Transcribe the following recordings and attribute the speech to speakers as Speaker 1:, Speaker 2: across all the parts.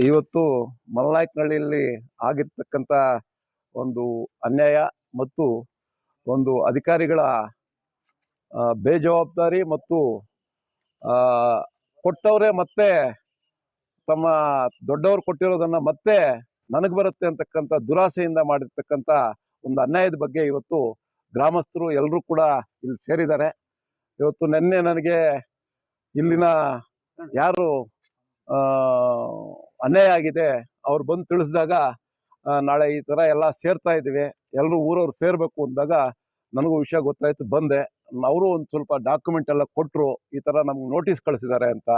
Speaker 1: ಇವತ್ತು ಮಲ್ನಾಯಕನಹಳ್ಳಿಯಲ್ಲಿ ಆಗಿರ್ತಕ್ಕಂಥ ಒಂದು ಅನ್ಯಾಯ ಮತ್ತು ಒಂದು ಅಧಿಕಾರಿಗಳ ಬೇಜವಾಬ್ದಾರಿ ಮತ್ತು ಕೊಟ್ಟವರೇ ಮತ್ತೆ ತಮ್ಮ ದೊಡ್ಡವರು ಕೊಟ್ಟಿರೋದನ್ನ ಮತ್ತೆ ನನಗೆ ಬರುತ್ತೆ ಅಂತಕ್ಕಂಥ ದುರಾಸೆಯಿಂದ ಮಾಡಿರ್ತಕ್ಕಂಥ ಒಂದು ಅನ್ಯಾಯದ ಬಗ್ಗೆ ಇವತ್ತು ಗ್ರಾಮಸ್ಥರು ಎಲ್ಲರೂ ಕೂಡ ಇಲ್ಲಿ ಸೇರಿದ್ದಾರೆ. ಇವತ್ತು ನಿನ್ನೆ ನನಗೆ ಇಲ್ಲಿನ ಯಾರು ಅನ್ಯಾಯ ಆಗಿದೆ. ಅವ್ರು ಬಂದು ತಿಳಿಸಿದಾಗ ನಾಳೆ ಈ ಥರ ಎಲ್ಲ ಸೇರ್ತಾ ಇದ್ದೀವಿ ಎಲ್ಲರೂ ಊರವ್ರು ಸೇರಬೇಕು ಅಂದಾಗ ನನಗೂ ವಿಷಯ ಗೊತ್ತಾಯಿತು, ಬಂದೆ. ಅವರು ಒಂದು ಸ್ವಲ್ಪ ಡಾಕ್ಯುಮೆಂಟ್ ಎಲ್ಲ ಕೊಟ್ಟರು ಈ ಥರ ನಮ್ಗೆ ನೋಟಿಸ್ ಕಳಿಸಿದ್ದಾರೆ ಅಂತ.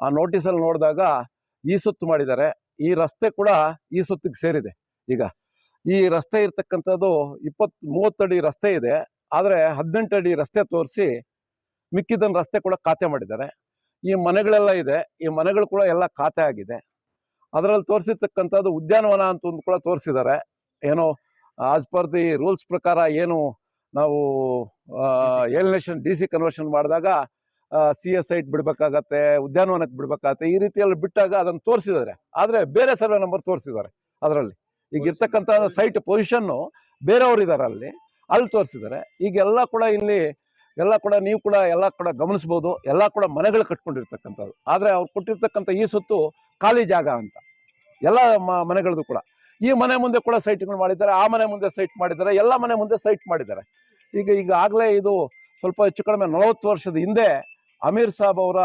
Speaker 1: ಆ ನೋಟಿಸಲ್ಲಿ ನೋಡಿದಾಗ ಈ ಸುತ್ತು ಮಾಡಿದ್ದಾರೆ. ಈ ರಸ್ತೆ ಕೂಡ ಈ ಸುತ್ತಿಗೆ ಸೇರಿದೆ. ಈಗ ಈ ರಸ್ತೆ ಇರ್ತಕ್ಕಂಥದ್ದು ಇಪ್ಪತ್ತು ಮೂವತ್ತಡಿ ರಸ್ತೆ ಇದೆ. ಆದರೆ ಹದಿನೆಂಟು ಅಡಿ ರಸ್ತೆ ತೋರಿಸಿ ಮಿಕ್ಕಿದ್ದನ್ನು ರಸ್ತೆ ಕೂಡ ಖಾತೆ ಮಾಡಿದ್ದಾರೆ. ಈ ಮನೆಗಳೆಲ್ಲ ಇದೆ. ಈ ಮನೆಗಳು ಕೂಡ ಎಲ್ಲ ಖಾತೆ ಆಗಿದೆ. ಅದರಲ್ಲಿ ತೋರಿಸಿರ್ತಕ್ಕಂಥದ್ದು ಉದ್ಯಾನವನ ಅಂತ ಒಂದು ಕೂಡ ತೋರಿಸಿದ್ದಾರೆ ಏನೋ ಆಸ್ ಪರ್ ದಿ ರೂಲ್ಸ್ ಪ್ರಕಾರ ಏನು ನಾವು ಏಲಿನೇಷನ್ ಡಿ ಸಿ ಕನ್ವರ್ಷನ್ ಮಾಡಿದಾಗ ಸಿ ಎಸ್ ಐಟ್ ಬಿಡ್ಬೇಕಾಗತ್ತೆ ಉದ್ಯಾನವನಕ್ಕೆ ಬಿಡ್ಬೇಕಾಗತ್ತೆ ಈ ರೀತಿಯಲ್ಲಿ ಬಿಟ್ಟಾಗ ಅದನ್ನು ತೋರಿಸಿದ್ದಾರೆ ಆದರೆ ಬೇರೆ ಸರ್ವೆ ನಂಬರ್ ತೋರಿಸಿದ್ದಾರೆ ಅದರಲ್ಲಿ. ಈಗ ಇರ್ತಕ್ಕಂಥ ಸೈಟ್ ಪೊಸಿಷನ್ನು ಬೇರೆಯವರು ಇದ್ದಾರೆ ಅಲ್ಲಿ ಅಲ್ಲಿ ತೋರಿಸಿದ್ದಾರೆ ಈಗೆಲ್ಲ ಕೂಡ ಇಲ್ಲಿ ಎಲ್ಲ ಕೂಡ ನೀವು ಕೂಡ ಎಲ್ಲ ಕೂಡ ಗಮನಿಸ್ಬೋದು ಎಲ್ಲ ಕೂಡ ಮನೆಗಳು ಕಟ್ಕೊಂಡಿರ್ತಕ್ಕಂಥದ್ದು. ಆದರೆ ಅವ್ರು ಕೊಟ್ಟಿರ್ತಕ್ಕಂಥ ಈ ಸುತ್ತು ಖಾಲಿ ಜಾಗ ಅಂತ. ಎಲ್ಲ ಮನೆಗಳದ್ದು ಕೂಡ. ಈ ಮನೆ ಮುಂದೆ ಕೂಡ ಸೈಟ್ಗಳು ಮಾಡಿದ್ದಾರೆ, ಆ ಮನೆ ಮುಂದೆ ಸೈಟ್ ಮಾಡಿದ್ದಾರೆ, ಎಲ್ಲ ಮನೆ ಮುಂದೆ ಸೈಟ್ ಮಾಡಿದ್ದಾರೆ. ಈಗ ಈಗಾಗಲೇ ಇದು ಸ್ವಲ್ಪ ಹೆಚ್ಚು ಕಡಿಮೆ ನಲವತ್ತು ವರ್ಷದ ಹಿಂದೆ ಅಮೀರ್ ಸಾಬ್ ಅವರ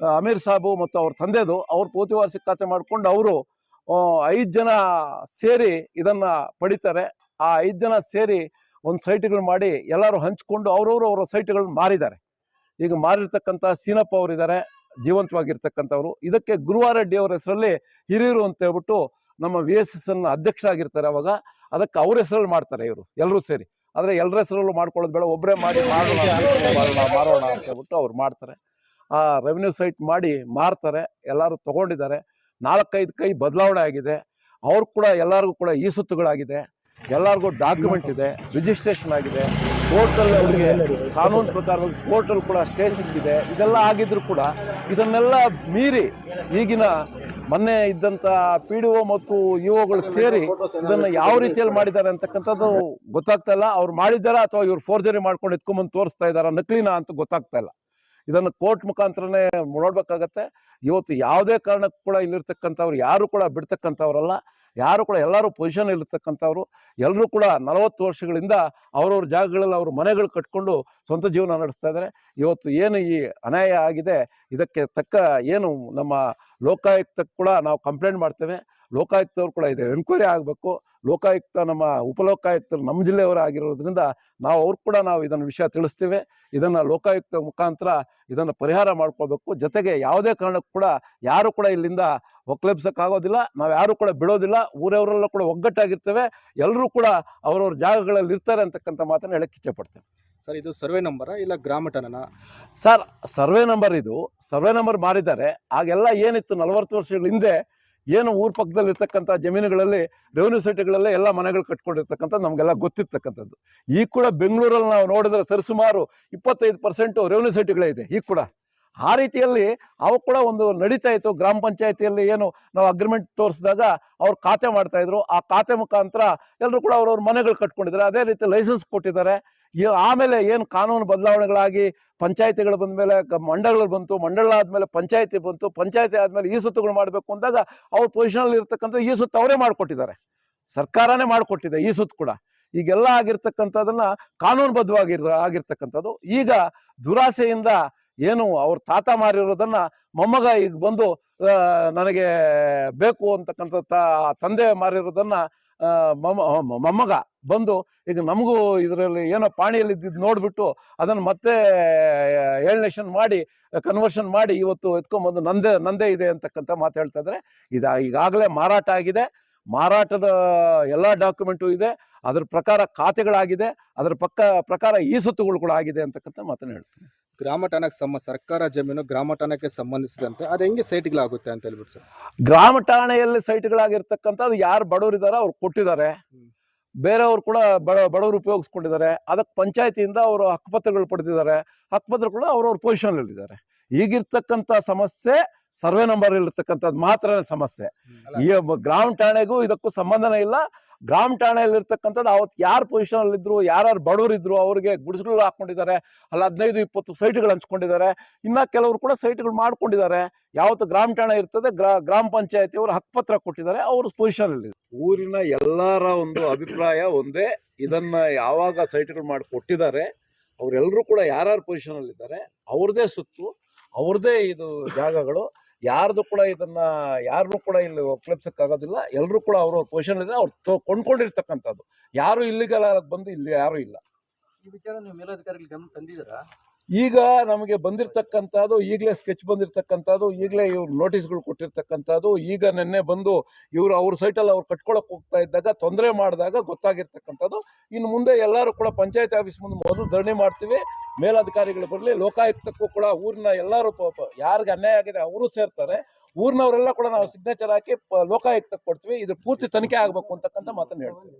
Speaker 1: ಅಮೀರ್ ಸಾಬು ಮತ್ತು ಅವ್ರ ತಂದೆದು ಅವ್ರ ಪೂರ್ತಿ ವಾರ್ಷಿಕ ಖಾತೆ ಮಾಡಿಕೊಂಡು ಅವರು ಐದು ಜನ ಸೇರಿ ಇದನ್ನ ಪಡಿತಾರೆ. ಆ ಐದು ಜನ ಸೇರಿ ಒಂದು ಸೈಟ್ಗಳು ಮಾಡಿ ಎಲ್ಲರೂ ಹಂಚ್ಕೊಂಡು ಅವರವರು ಅವರ ಸೈಟ್ಗಳನ್ನ ಮಾರಿದ್ದಾರೆ. ಈಗ ಮಾರಿರ್ತಕ್ಕಂಥ ಸೀನಪ್ಪ ಅವರಿದ್ದಾರೆ. ಜೀವಂತವಾಗಿರ್ತಕ್ಕಂಥವ್ರು. ಇದಕ್ಕೆ ಗುರುವಾರೆಡ್ಡಿ ಅವರ ಹೆಸರಲ್ಲಿ ಹಿರಿಯರು ಅಂತ ಹೇಳ್ಬಿಟ್ಟು ನಮ್ಮ ವಿ ಎಸ್ ಎಸ್ ಅನ್ನ ಅಧ್ಯಕ್ಷರಾಗಿರ್ತಾರೆ ಅವಾಗ. ಅದಕ್ಕೆ ಅವ್ರ ಹೆಸರಲ್ಲಿ ಮಾಡ್ತಾರೆ ಇವರು ಎಲ್ಲರೂ ಸೇರಿ. ಆದರೆ ಎಲ್ಲರ ಹೆಸರಲ್ಲೂ ಮಾಡ್ಕೊಳ್ಳೋದು ಬೇಡ ಒಬ್ಬರೇ ಮಾಡಿ ಮಾರೋಣ ಅಂತ ಹೇಳ್ಬಿಟ್ಟು ಅವ್ರು ಮಾಡ್ತಾರೆ. ಆ ರೆವೆನ್ಯೂ ಸೈಟ್ ಮಾಡಿ ಮಾರ್ತಾರೆ, ಎಲ್ಲರೂ ತಗೊಂಡಿದ್ದಾರೆ. ನಾಲ್ಕೈದು ಕೈ ಬದಲಾವಣೆ ಆಗಿದೆ. ಅವ್ರು ಕೂಡ ಎಲ್ಲರಿಗೂ ಕೂಡ ಈ ಸುತ್ತುಗಳಾಗಿದೆ. ಎಲ್ಲರಿಗೂ ಡಾಕ್ಯುಮೆಂಟ್ ಇದೆ ರಿಜಿಸ್ಟ್ರೇಷನ್ ಆಗಿದೆ ಕೋರ್ಟಲ್ಲಿ ಅವರಿಗೆ ಕಾನೂನು ಪ್ರಕಾರ ಕೋರ್ಟಲ್ಲಿ ಕೂಡ ಸ್ಟೇ ಸಿಕ್ಕಿದೆ. ಇದೆಲ್ಲ ಆಗಿದ್ರು ಕೂಡ ಇದನ್ನೆಲ್ಲ ಮೀರಿ ಈಗಿನ ಮೊನ್ನೆ ಇದ್ದಂಥ ಪಿ ಡಿ ಒ ಮತ್ತು ಇ ಒಗಳು ಸೇರಿ ಇದನ್ನು ಯಾವ ರೀತಿಯಲ್ಲಿ ಮಾಡಿದ್ದಾರೆ ಅಂತಕ್ಕಂಥದ್ದು ಗೊತ್ತಾಗ್ತಾ ಇಲ್ಲ. ಅವ್ರು ಮಾಡಿದ್ದಾರಾ ಅಥವಾ ಇವ್ರು ಫೋರ್ಜರಿ ಮಾಡ್ಕೊಂಡು ಎತ್ಕೊಂಬಂದು ತೋರಿಸ್ತಾ ಇದ್ದಾರಾ ನಕಲಿನ ಅಂತ ಗೊತ್ತಾಗ್ತಾ ಇಲ್ಲ. ಇದನ್ನು ಕೋರ್ಟ್ ಮುಖಾಂತರನೇ ನೋಡ್ಬೇಕಾಗತ್ತೆ. ಇವತ್ತು ಯಾವುದೇ ಕಾರಣಕ್ಕೂ ಕೂಡ ಇಲ್ಲಿರ್ತಕ್ಕಂಥವ್ರು ಯಾರು ಕೂಡ ಬಿಡ್ತಕ್ಕಂಥವ್ರಲ್ಲ. ಯಾರು ಕೂಡ ಎಲ್ಲರೂ ಪೊಸಿಷನ್ ಇರ್ತಕ್ಕಂಥವ್ರು ಎಲ್ಲರೂ ಕೂಡ ನಲವತ್ತು ವರ್ಷಗಳಿಂದ ಅವ್ರವ್ರ ಜಾಗಗಳಲ್ಲಿ ಅವ್ರ ಮನೆಗಳು ಕಟ್ಕೊಂಡು ಸ್ವಂತ ಜೀವನ ನಡೆಸ್ತಾ ಇದ್ದಾರೆ ಇವತ್ತು ಏನು ಈ ಅನ್ಯಾಯ ಆಗಿದೆ, ಇದಕ್ಕೆ ತಕ್ಕ ಏನು ನಮ್ಮ ಲೋಕಾಯುಕ್ತಕ್ಕೆ ಕೂಡ ನಾವು ಕಂಪ್ಲೇಂಟ್ ಮಾಡ್ತೇವೆ. ಲೋಕಾಯುಕ್ತವ್ರು ಕೂಡ ಇದೆ ಎನ್ಕ್ವೈರಿ ಆಗಬೇಕು. ಲೋಕಾಯುಕ್ತ ನಮ್ಮ ಉಪಲೋಕಾಯುಕ್ತರು ನಮ್ಮ ಜಿಲ್ಲೆಯವರು ಆಗಿರೋದ್ರಿಂದ ನಾವು ಅವ್ರು ಕೂಡ ನಾವು ಇದನ್ನು ವಿಷಯ ತಿಳಿಸ್ತೇವೆ. ಇದನ್ನು ಲೋಕಾಯುಕ್ತ ಮುಖಾಂತರ ಇದನ್ನು ಪರಿಹಾರ ಮಾಡ್ಕೋಬೇಕು ಜೊತೆಗೆ ಯಾವುದೇ ಕಾರಣಕ್ಕೂ ಕೂಡ ಯಾರು ಕೂಡ ಇಲ್ಲಿಂದ ಒಕ್ಲೆಬ್ಸಕ್ಕಾಗೋದಿಲ್ಲ ನಾವು ಯಾರು ಕೂಡ ಬಿಡೋದಿಲ್ಲ ಊರವರೆಲ್ಲ ಕೂಡ ಒಗ್ಗಟ್ಟಾಗಿರ್ತೇವೆ ಎಲ್ಲರೂ ಕೂಡ ಅವ್ರವ್ರ ಜಾಗಗಳಲ್ಲಿ ಇರ್ತಾರೆ ಅಂತಕ್ಕಂಥ ಮಾತನ್ನು ಹೇಳಕ್ಕೆ ಇಚ್ಛೆಪಡ್ತೇನೆ.
Speaker 2: ಸರ್ ಇದು ಸರ್ವೆ ನಂಬರ ಇಲ್ಲ ಗ್ರಾಮ ಟನನ?
Speaker 1: ಸರ್ ಸರ್ವೆ ನಂಬರ್ ಇದು. ಸರ್ವೆ ನಂಬರ್ ಮಾಡಿದ್ದಾರೆ. ಆಗೆಲ್ಲ ಏನಿತ್ತು ನಲವತ್ತು ವರ್ಷಗಳ ಹಿಂದೆ ಏನು ಊರ ಪಕ್ಕದಲ್ಲಿ ಇರ್ತಕ್ಕಂಥ ಜಮೀನುಗಳಲ್ಲಿ ರೆವೆನ್ಯೂ ಸೈಟ್ಗಳಲ್ಲಿ ಎಲ್ಲ ಮನೆಗಳು ಕಟ್ಕೊಂಡಿರ್ತಕ್ಕಂಥ ನಮಗೆಲ್ಲ ಗೊತ್ತಿರ್ತಕ್ಕಂಥದ್ದು. ಈಗ ಕೂಡ ಬೆಂಗಳೂರಲ್ಲಿ ನಾವು ನೋಡಿದ್ರೆ ಸರಿಸುಮಾರು ಇಪ್ಪತ್ತೈದು ಪರ್ಸೆಂಟು ರೆವೆನ್ಯೂ ಸೈಟ್ಗಳೇ ಇದೆ ಈಗ ಕೂಡ. ಆ ರೀತಿಯಲ್ಲಿ ಅವು ಕೂಡ ಒಂದು ನಡೀತಾ ಇತ್ತು. ಗ್ರಾಮ ಪಂಚಾಯತಿಯಲ್ಲಿ ಏನು ನಾವು ಅಗ್ರಿಮೆಂಟ್ ತೋರಿಸಿದಾಗ ಅವ್ರು ಖಾತೆ ಮಾಡ್ತಾ ಇದ್ರು. ಆ ಖಾತೆ ಮುಖಾಂತರ ಎಲ್ಲರೂ ಕೂಡ ಅವ್ರವ್ರ ಮನೆಗಳು ಕಟ್ಕೊಂಡಿದ್ದಾರೆ. ಅದೇ ರೀತಿ ಲೈಸೆನ್ಸ್ ಕೊಟ್ಟಿದ್ದಾರೆ. ಆಮೇಲೆ ಏನು ಕಾನೂನು ಬದಲಾವಣೆಗಳಾಗಿ ಪಂಚಾಯತಿಗಳು ಬಂದಮೇಲೆ ಮಂಡಳಗಳು ಬಂತು ಮಂಡಳ ಆದಮೇಲೆ ಪಂಚಾಯತಿ ಬಂತು, ಪಂಚಾಯತಿ ಆದಮೇಲೆ ಈ ಸುತ್ತುಗಳು ಮಾಡಬೇಕು ಅಂದಾಗ ಅವ್ರ ಪೊಸಿಷನಲ್ಲಿ ಇರ್ತಕ್ಕಂಥ ಈ ಸುತ್ತು ಅವರೇ ಮಾಡಿಕೊಟ್ಟಿದ್ದಾರೆ. ಸರ್ಕಾರನೇ ಮಾಡಿಕೊಟ್ಟಿದೆ ಈ ಸುತ್ತು ಕೂಡ. ಈಗೆಲ್ಲ ಆಗಿರ್ತಕ್ಕಂಥದನ್ನ ಕಾನೂನುಬದ್ಧವಾಗಿರ್ ಆಗಿರ್ತಕ್ಕಂಥದ್ದು. ಈಗ ದುರಾಸೆಯಿಂದ ಏನು ಅವ್ರ ತಾತ ಮಾರಿರೋದನ್ನ ಮೊಮ್ಮಗ ಈಗ ಬಂದು ನನಗೆ ಬೇಕು ಅಂತಕ್ಕಂಥ ತಂದೆ ಮಾರಿರೋದನ್ನ ಮೊಮ್ಮ ಮೊಮ್ಮ- ಮೊಮ್ಮಗ ಬಂದು ಈಗ ನಮಗೂ ಇದರಲ್ಲಿ ಏನೋ ಪಾಣಿಯಲ್ಲಿ ಇದ್ದಿದ್ದು ನೋಡ್ಬಿಟ್ಟು ಅದನ್ನು ಮತ್ತೆ ಏಳ್ನೇಷನ್ ಮಾಡಿ ಕನ್ವರ್ಷನ್ ಮಾಡಿ ಇವತ್ತು ಎತ್ಕೊಂಬಂದು ನಂದೆ, ನಂದೇ ಇದೆ ಅಂತಕ್ಕಂಥ ಮಾತು ಹೇಳ್ತಾ ಇದ್ದಾರೆ ಇದು, ಈಗಾಗಲೇ ಮಾರಾಟ ಆಗಿದೆ. ಮಾರಾಟದ ಎಲ್ಲ ಡಾಕ್ಯುಮೆಂಟು ಇದೆ. ಅದ್ರ ಪ್ರಕಾರ ಖಾತೆಗಳಾಗಿದೆ. ಅದರ ಪಕ್ಕ, ಪ್ರಕಾರ ಈ ಸುತ್ತುಗಳು ಕೂಡ ಆಗಿದೆ ಅಂತಕ್ಕಂಥ ಮಾತನ್ನು ಹೇಳ್ತೀನಿ.
Speaker 2: ಗ್ರಾಮ ಠಾಣಕ್ಕೆ ಸಂಬ ಸರ್ಕಾರ ಜಮೀನು ಗ್ರಾಮ ಠಾಣಕ್ಕೆ ಸಂಬಂಧಿಸಿದಂತೆ ಅದು ಹೆಂಗೆ ಸೈಟ್ಗಳಾಗುತ್ತೆ ಅಂತ ಹೇಳ್ಬಿಟ್ಟು ಸರ್?
Speaker 1: ಗ್ರಾಮ ಠಾಣೆಯಲ್ಲಿ ಸೈಟ್ಗಳಾಗಿರ್ತಕ್ಕಂಥದ್ದು ಯಾರು ಬಡವರಿದ್ದಾರೆ ಅವ್ರು ಕೊಟ್ಟಿದ್ದಾರೆ. ಬೇರೆಯವರು ಕೂಡ ಬಡ ಬಡವರು ಉಪಯೋಗಿಸ್ಕೊಂಡಿದ್ದಾರೆ. ಅದಕ್ಕೆ ಪಂಚಾಯತಿಯಿಂದ ಅವರು ಹಕ್ಕುಪತ್ರಗಳು ಪಡೆದಿದ್ದಾರೆ. ಹಕ್ಕುಪತ್ರ ಕೂಡ ಅವ್ರವ್ರ ಪೊಸಿಷನ್ ಇದ್ದಾರೆ ಈಗಿರ್ತಕ್ಕಂಥ ಸಮಸ್ಯೆ ಸರ್ವೆ ನಂಬರ್ ಇರ್ತಕ್ಕಂಥದ್ದು ಮಾತ್ರ ಸಮಸ್ಯೆ. ಈ ಗ್ರಾಮ ಠಾಣೆಗೂ ಇದಕ್ಕೂ ಸಂಬಂಧನೇ ಇಲ್ಲ. ಗ್ರಾಮ ಠಾಣೆಯಲ್ಲಿ ಇರ್ತಕ್ಕಂಥದ್ದು ಅವತ್ತು ಯಾರು ಪೊಸಿಷನ್ ಇದ್ರು, ಯಾರ್ಯಾರು ಬಡವರು ಇದ್ರು ಅವ್ರಿಗೆ ಗುಡಿಸಲು ಹಾಕೊಂಡಿದ್ದಾರೆ ಅಲ್ಲಿ ಹದಿನೈದು, ಇಪ್ಪತ್ತು ಸೈಟ್ಗಳು ಹಂಚ್ಕೊಂಡಿದ್ದಾರೆ, ಇನ್ನ ಕೆಲವರು ಕೂಡ ಸೈಟ್ಗಳು ಮಾಡ್ಕೊಂಡಿದ್ದಾರೆ. ಯಾವತ್ತು ಗ್ರಾಮ ಠಾಣೆ ಇರ್ತದೆ, ಗ್ರಾ, ಗ್ರಾಮ ಪಂಚಾಯತಿ ಅವರು ಹಕ್ಕುಪತ್ರ ಕೊಟ್ಟಿದ್ದಾರೆ, ಅವರು ಪೊಸಿಷನ್ ಅಲ್ಲಿ ಊರಿನ ಎಲ್ಲರ ಒಂದು ಅಭಿಪ್ರಾಯ ಒಂದೇ, ಇದನ್ನ ಯಾವಾಗ ಸೈಟ್ಗಳು ಮಾಡಿ ಕೊಟ್ಟಿದ್ದಾರೆ ಅವರೆಲ್ಲರೂ ಕೂಡ ಯಾರ್ಯಾರು ಪೊಸಿಷನ್ ಅಲ್ಲಿ ಇದ್ದಾರೆ, ಅವ್ರದೇ ಸುತ್ತು, ಅವ್ರದೇ ಇದು ಜಾಗಗಳು ಯಾರ್ದು ಕೂಡ ಇದನ್ನ ಯಾರು ಕೂಡ ಇಲ್ಲಿ ಆಗೋದಿಲ್ಲ. ಎಲ್ಲರೂ ಕೂಡ ಅವ್ರ ಪೊಸಿಷನ್ ಇದ್ರೆ ಅವ್ರು ಕೊಂಡ್ಕೊಂಡಿರ್ತಕ್ಕಂಥದ್ದು. ಯಾರು ಇಲ್ಲಿಗೆಲ್ಲ ಬಂದು ಇಲ್ಲಿ ಯಾರು ಇಲ್ಲ.
Speaker 3: ಈ ವಿಚಾರ ನೀವು ಮೇಲಾಧಿಕಾರಿಗಳಿಗೆ ಗಮನ ತಂದಿದ್ದೀರಾ?
Speaker 1: ಈಗ ನಮಗೆ ಬಂದಿರತಕ್ಕಂಥದ್ದು, ಈಗಲೇ ಸ್ಕೆಚ್ ಬಂದಿರತಕ್ಕಂಥದ್ದು, ಈಗಲೇ ಇವ್ರು ನೋಟಿಸ್ಗಳು ಕೊಟ್ಟಿರ್ತಕ್ಕಂಥದ್ದು, ಈಗ ನಿನ್ನೆ ಬಂದು ಇವರು ಅವ್ರ ಸೈಟಲ್ಲಿ ಅವ್ರು ಕಟ್ಕೊಳಕ್ಕೆ ಹೋಗ್ತಾ ಇದ್ದಾಗ ತೊಂದರೆ ಮಾಡಿದಾಗ ಗೊತ್ತಾಗಿರ್ತಕ್ಕಂಥದ್ದು. ಇನ್ನು ಮುಂದೆ ಎಲ್ಲರೂ ಕೂಡ ಪಂಚಾಯತ್ ಆಫೀಸ್ ಮುಂದೆ ಮೊದಲು ಧರಣಿ ಮಾಡ್ತೀವಿ. ಮೇಲಧಿಕಾರಿಗಳು ಬರಲಿ, ಲೋಕಾಯುಕ್ತಕ್ಕೂ ಕೂಡ ಊರಿನ ಎಲ್ಲರೂ ಪಾಪ ಯಾರಿಗೆ ಅನ್ಯಾಯ ಆಗಿದೆ ಅವರು ಸೇರ್ತಾರೆ. ಊರಿನವರೆಲ್ಲ ಕೂಡ ನಾವು ಸಿಗ್ನೇಚರ್ ಹಾಕಿ ಲೋಕಾಯುಕ್ತಕ್ಕೆ ಕೊಡ್ತೀವಿ. ಇದು ಪೂರ್ತಿ ತನಿಖೆ ಆಗಬೇಕು ಅಂತಕ್ಕಂಥ ಮಾತನ್ನು ಹೇಳ್ತೀವಿ.